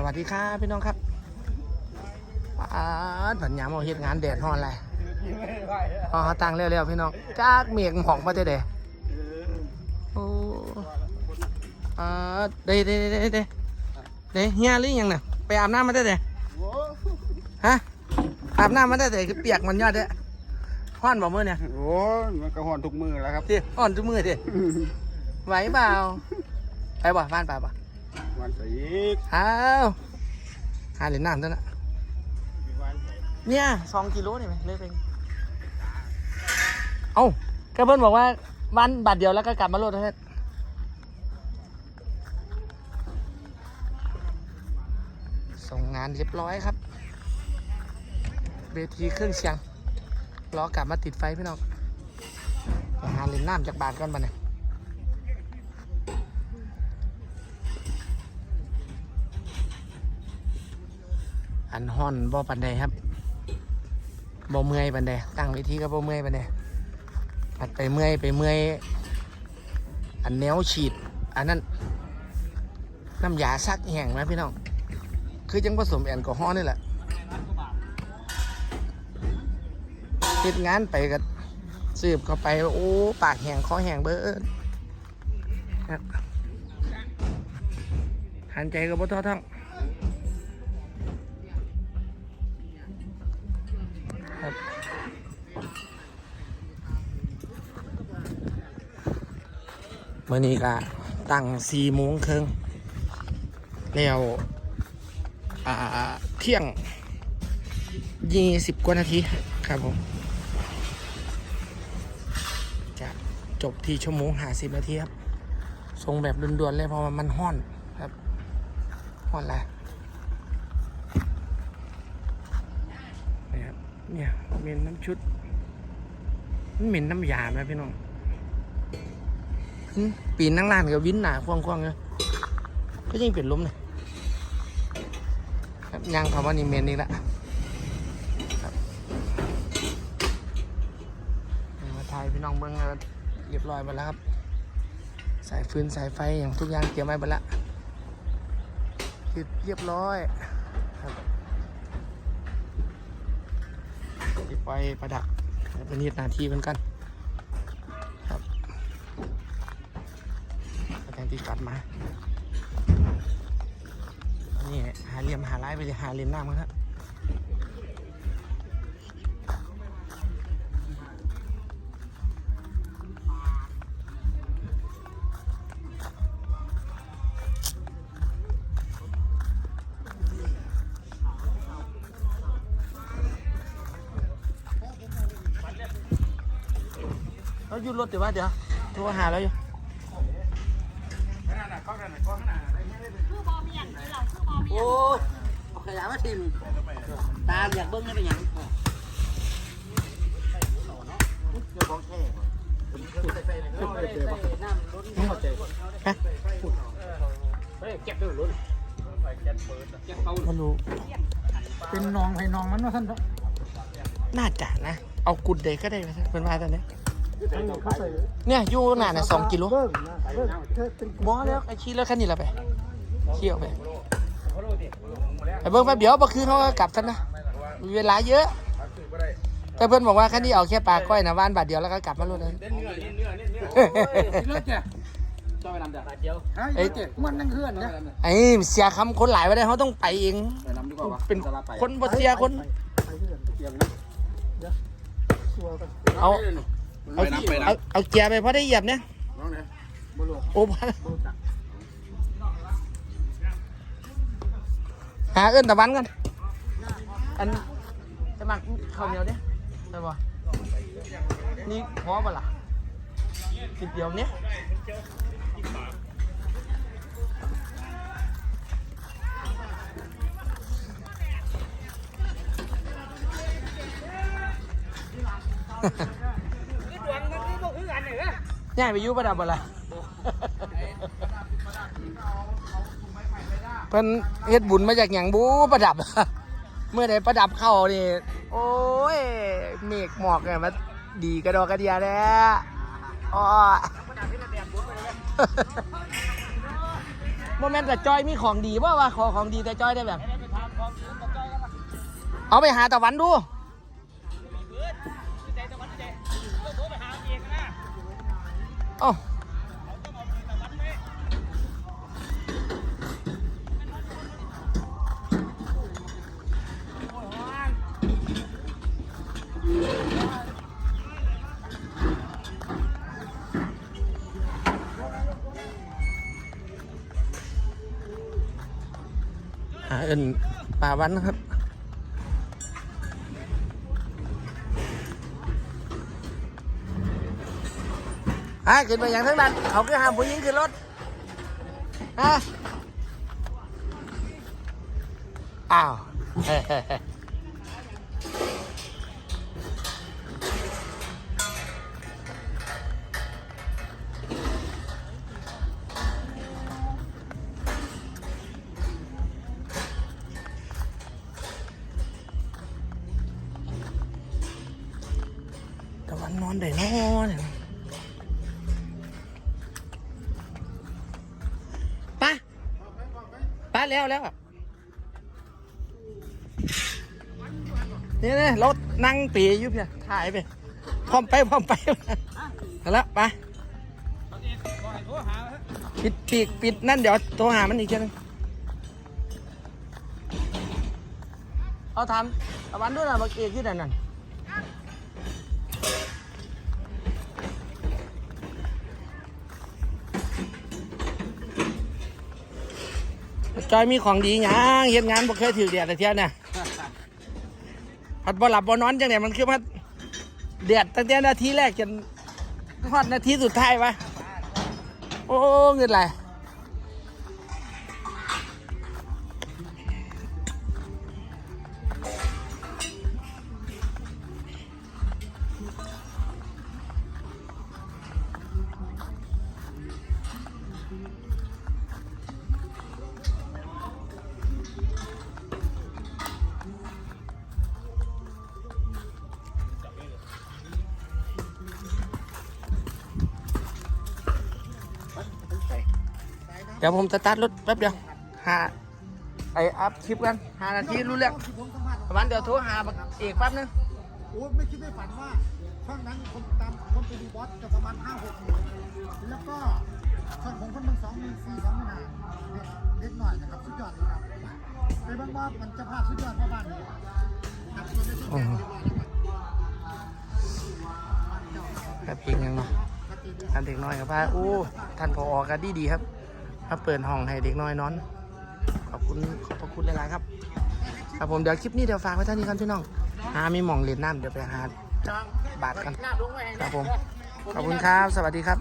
สวัสดีครับพี่น้องครับปาดผันยามเอาเฮ็ดงานแดดฮ้อนเลยพอเขาตั้งเร็วๆพี่น้องจากเมียงหมอกมาเด้เด้โอ้ปาดเด้เด้เด้เด้เด้เด้เฮียหรือยังน่ะไปอาบน้ำมาได้เด้ฮะอาบน้ำมาได้เด้คือเปียกมันยอดเด้ฮ้อนบ่มื้อเนี่ยโอ้ยมันก็หอนทุกมือแล้วครับดิฮ้อนทุกมื้อดิไหวเปล่าไปบ่บ้านไปบ่ วันใส่อีกอ้าวหาเหรียญน้ำตัวน่ะวันใส่เนี่ยสองกิโลนี่ไหมเลยเป็นเอ้าก็เพิ่นบอกว่าวันบาทเดียวแล้วก็กลับมาโลดเท่านั้นส่งงานเรียบร้อยครับ เวทีเครื่องเสียงรอกลับมาติดไฟพี่น้องไปหาเหรียญน้ำจากบาทก่อนบ้าเนี่ย อันห่อนบ่ปันใดครับบ่เมื่อยปันใดตั้งเวทีก็บ่เมื่อยปันใดผัดไปเมื่อยไปเมื่อยอันแนวฉีด อันนั้นน้ำยาซักแห้งนะพี่น้องคือจังผสมแอลกอฮอล์นี่แหละเฮ็ดงานไปกับสืบเข้าไป โอ้ ปากแห้งคอแห้งเบิดครับหันใจก็บ่ท้อทั้ง เมื่อนี้ก็ตั้งสี่โมงครึ่งแล้วเที่ยงยี่สิบกว่านาทีครับผมจะจบที่ชั่วโมงห้าสิบนาทีครับทรงแบบด่วนๆเลยเพราะว่ามันห้อนครับห้อนอะไรนี่ครับเนี่ยเหม็นน้ำชุดมันเหม็นน้ำยาไหมพี่น้อง ปีนนั่งร้านกับวินหนาควงๆเลยก็ยังเปลี่ยนล้มเลยครับยังคำว่านี่เมนนี่แหละมาถ่ายพี่น้องเบิ้งเรียบร้อยหมดแล้วครับ สายฟืนสายไฟอย่างทุกอย่างเตรียมไว้หมดล้วติดเรียบร้อยครับไปประดับเป็นนิดนาทีเหมือนกัน ทนที่กลับมานี่หาเหลี่ยมหาไล่ไปเลยหาเหลี่ยมน้ำกันครับเราหยุดรถเดี๋ยวว่าเดี๋ยวโทรหาแล้วอยู่ โอ้ย่างเอาขยะมาทิมตาอยากเบิ้งได้เป็นหยังเจ้าของแท้ฮะไม่รู้เป็นน้องให้น้องมันว่าท่านน่าจะนะ เอากุดเดย์ก็ได้ไหมเป็นมาตอนนี้เนี่ยอยู่หนาเนี่ยสองกิโลบอแล้วไอ้ขี้แล้วแคันนี้ละไปเขี้ออกไป ไอ้เบิ้งแป๊บเดียวบ่คือเขาก็กลับกันนะมีเวลาเยอะ แต่เพื่อนบอกว่าคันนี้เอาแค่ปลาก้อยนะว่านบาทเดียวแล้วก็กลับมาเลยเลิกแกจอยนำจ้ะเดียวไอ้เจ๊มันนั่งเฮือนนะไอ้เสียคำคนหลายไว้ได้เขาต้องไปเอง ไปนำดีกว่าวะเป็นคนบ่เสียคน เกี่ยวนะเอาเอาไปน้ำไปน้เอาเอาเกียร์ไปเพราะได้เหยียบเนี่ยำน้องเนี่ยโอ้พัน หาเอื้นตะวันกันอันจะมักข้าวเหนียวเนี่ยได้ป่ะนี่พอป่ะล่ะสิบเดียวเนี้ยง่ายไปอยุบประดับอะไร เพิ่นเฮ็ดบุญมาจากหยังบูประดับ เมื่อใดประดับเข้านี่ โอ้ย เมฆหมอกเนี่ยมันดีกระดอกกระเดียแล้วอ๋อโมเมนต์แต่จอยมีของดีบ่าว่าขอของดีแต่จอยได้แบบ เอาไปหาตะวันดูเอ้าหาเอินป่าวันนะครับอะขึ้น อนได้นอนเนี่ยไปไปแล้วแล้วนี่นี่รถนั่งปีอยู่เพียถ่ายไปพร้อมไปพร้อมไปเอาละไปปิดปีกปิดนั่นเดี๋ยวโทรหามันอีกทีนึงเอาทำตะวันด้วยนะเมื่อกที่นั่นนั่น จอยมีของดีหยังเห็นงานบ่เคยถือเดียดแต่เที่ยเนี่ยพัดบ่หลับบ่นอนจังเนี่ยมันคือพัดเดียดตั้งแต่นาทีแรกจนทอดนาทีสุดท้ายวะโอ้เงินไร เดี๋ยวผมสตาร์ทรถแป๊บเดียวหาไออัพคลิปกันหานาทีรู้เรื่องประมาณเดี๋ยวโทรหาบักเอกแป๊บนึงโอ้ไม่คิดไม่ฝันว่าช่องนั้นคนตามคนไปดูบอสจะประมาณห้าหกหมื่นแล้วก็ช่องของคนเมืองสองหมื่นสี่สองหมื่นห้าเล็กหน่อยนะครับสุดยอดเลยครับไปบ้างว่ามันจะพลาดสุดยอดเพราะบ้านนี้ครับส่วนในที่แข่งเรียบร้อยแล้วครับแบบเองยังเนาะท่านเด็กน้อยครับพาโอ้ท่านพออกันดีดีๆครับ มาเปิดห้องให้เด็กน้อยนอน ขอบคุณขอบพระคุณหลายๆครับ ครับผมเดี๋ยวคลิปนี้เดี๋ยวฝากไว้เท่านี้ครับพี่น้องหามีหมองเล่นน้ำเดี๋ยวไปหาบาทกันครับผมขอบคุณครับ สวัสดีครับ